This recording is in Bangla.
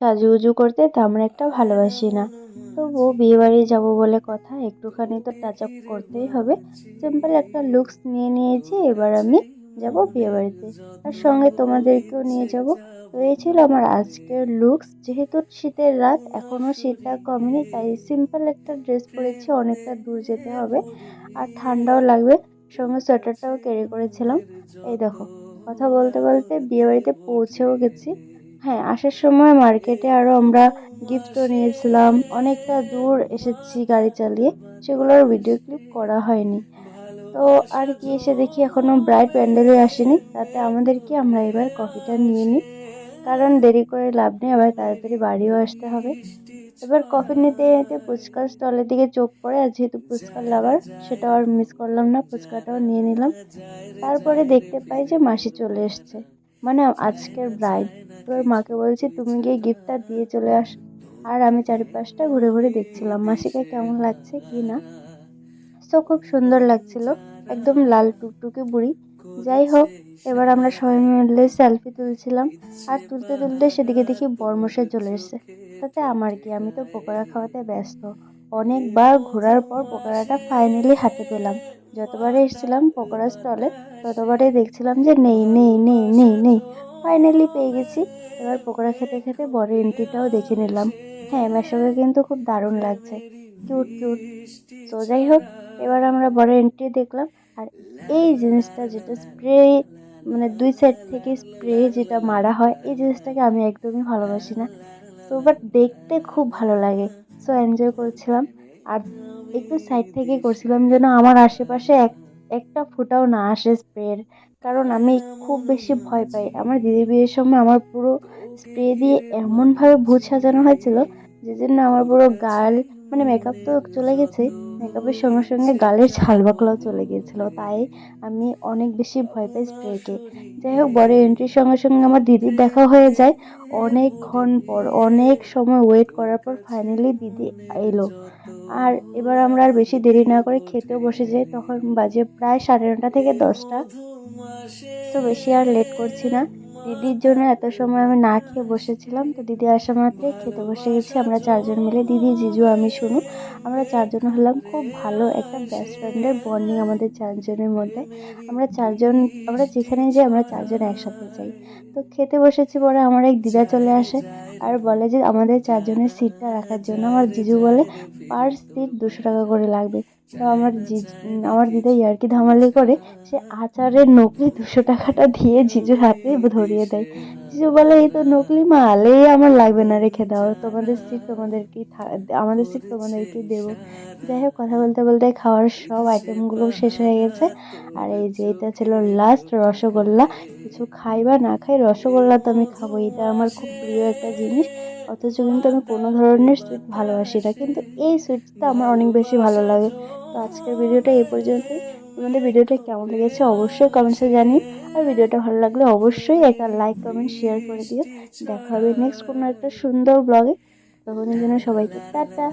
সাজুগুজু করতে তেমন একটা ভালোবাসি না। তবুও বিয়েবাড়ি যাব বলে কথা একটুখানি তো টাচ আপ করতেই হবে। সিম্পল একটা লুকস নিয়ে নিয়েছি, এবার আমি যাব বিয়েবাড়িতে। আর সঙ্গে তোমাদেরকেও নিয়ে যাব। তো এই ছিল আমার আজকের লুকস যেহেতু শীতের রাত এখনও শীতটা কমেনি, তাই সিম্পল একটা ড্রেস পরেছি, অনেকটা দূর যেতে হবে। আর ঠান্ডাও লাগবে, সঙ্গে সোয়েটারটাও ক্যারি করেছিলাম। এই দেখো, কথা বলতে বলতে বিয়েবাড়িতে পৌঁছেও গেছি। হ্যাঁ আসার সময় মার্কেটে আরও আমরা গিফটও নিয়েছিলাম। অনেকটা দূর এসেছি গাড়ি চালিয়ে, সেগুলোর ভিডিও ক্লিপ করা হয়নি। তো আর কি এসে দেখি এখনও ব্রাইট প্যান্ডেলে আসেনি, তাতে আমাদের কি আমরা এবার কফিটা নিয়ে নিই। কারণ দেরি করে লাভ নেই, আবার তাড়াতাড়ি বাড়িও আসতে হবে। এবার কফি নিতে নিতে ফুচকার স্টলের দিকে চোখ পড়ে, আর যেহেতু ফুচকার লাভার সেটাও আর মিস করলাম না, ফুচকাটাও নিয়ে নিলাম। তারপরে দেখতে পাই যে মাসি চলে এসছে। মানে আজকের ব্রাইড এবার মাকে বলছি, তুমি গিয়ে গিফটটা দিয়ে চলে আস। আর আমি চারিপাশটা ঘুরে ঘুরে দেখছিলাম। মাসিকে কেমন লাগছে কি না? সো খুব সুন্দর লাগছিল। একদম লাল টুকটুকে বুড়ি। যাই হোক, এবার আমরা সবাই মিলে সেলফি তুলছিলাম। আর তুলতে তুলতে সেদিকে দেখি বর্মশাই চলে এসছে। তাতে আমার কি? আমি তো পকোড়া খাওয়াতে ব্যস্ত। অনেকবার ঘোরার পর পকোড়াটা ফাইনালি হাতে পেলাম। যতবারে এসেছিলাম পকোড়া স্টলে ততবারে দেখছিলাম যে নেই নেই নেই নেই নেই। ফাইনালি পেয়ে গেছি। এবার পকোড়া খেতে খেতে বড় এন্ট্রিটাও দেখে নিলাম। হ্যাঁ মেশোকে কিন্তু খুব দারুণ লাগছে। কিউট কিউট তো যাই হোক, এবার আমরা বড় এন্ট্রি দেখলাম। আর এই জিনিসটা যেটা স্প্রে মানে দুই সাইড থেকে স্প্রে যেটা মারা হয়, এই জিনিসটাকে আমি একদমই ভালোবাসি না। তো বাট দেখতে খুব ভালো লাগে। সো এনজয় করছিলাম। আর একটু সাইড থেকে করছিলাম যেন আমার আশেপাশে এক, একটা ফুটাও না আসে স্প্রের কারণ আমি খুব বেশি ভয় পাই। আমার দিদি বিয়ের সময় আমার পুরো স্প্রে দিয়ে এমনভাবে ভূত সাজানো হয়েছিল যে জন্য আমার পুরো গাল মানে মেকআপ তো চলে গেছে। মেকআপের সঙ্গে সঙ্গে গালের ছাল বাকলাও চলে গিয়েছিল, তাই আমি অনেক বেশি ভয় পাই স্প্রেকে যাই হোক, বড় এন্ট্রির সঙ্গে সঙ্গে আমার দিদির দেখা হয়ে যায়। অনেকক্ষণ পর, অনেক সময় ওয়েট করার পর ফাইনালি দিদি এলো। আর এবার আমরা আর বেশি দেরি না করে খেতেও বসে যাই, তখন বাজে প্রায় সাড়ে নটা থেকে দশটা। তো বেশি আর লেট করছি না। দিদির জন্য এত সময় আমি না খেয়ে বসেছিলাম, তো দিদি আসা মাত্রে খেতে বসে গেছি। আমরা চারজন মিলে, দিদি, জিজু, আমি শুনু আমরা চারজন হলাম খুব ভালো একটা বেস্ট ফ্রেন্ডের বন্ডিং আমাদের চারজনের মধ্যে। আমরা চারজন, আমরা যেখানে যাই, আমরা চারজন একসাথে যাই। তো খেতে বসেছি পরে আমার এক দিদা চলে আসে আর বলে যে, আমাদের চারজনের সিটটা রাখার জন্য আমার জিজু বলে পার সিট দুশো টাকা করে লাগবে। তো আমার আমার দিদা ইয়ার্কি ধামালি করে, সে আচারের নকলি দুশো টাকাটা দিয়ে জিজুর হাতে ধরিয়ে দেয়। জিজু বলে, এই তো নকলি মাল, এই আমার লাগবে না রেখে দাও, তোমাদের সিট তোমাদেরকেই আমাদের সিট তোমাদেরকেই দেবো? যাই হোক, কথা বলতে বলতে খাওয়ার সব আইটেমগুলো শেষ হয়ে গেছে। আর এই যে, এটা ছিল লাস্ট রসগোল্লা। কিছু খাই বা না খাই, রসগোল্লা তো আমি খাব, এটা আমার খুব প্রিয় একটা জিনিস। অথচ কিন্তু আমি কোনো ধরনের সুইট ভালোবাসি না। কিন্তু এই সুইটটা আমার অনেক বেশি ভালো লাগে। তো আজকের ভিডিওটা এই পর্যন্তই। তোমাদের ভিডিওটা কেমন লেগেছে অবশ্যই কমেন্টসে জানি আর ভিডিওটা ভালো লাগলে অবশ্যই একটা লাইক কমেন্ট শেয়ার করে দিও। দেখা হবে নেক্সট কোনো একটা সুন্দর ব্লগে তখন জন্য সবাইকে টাটা।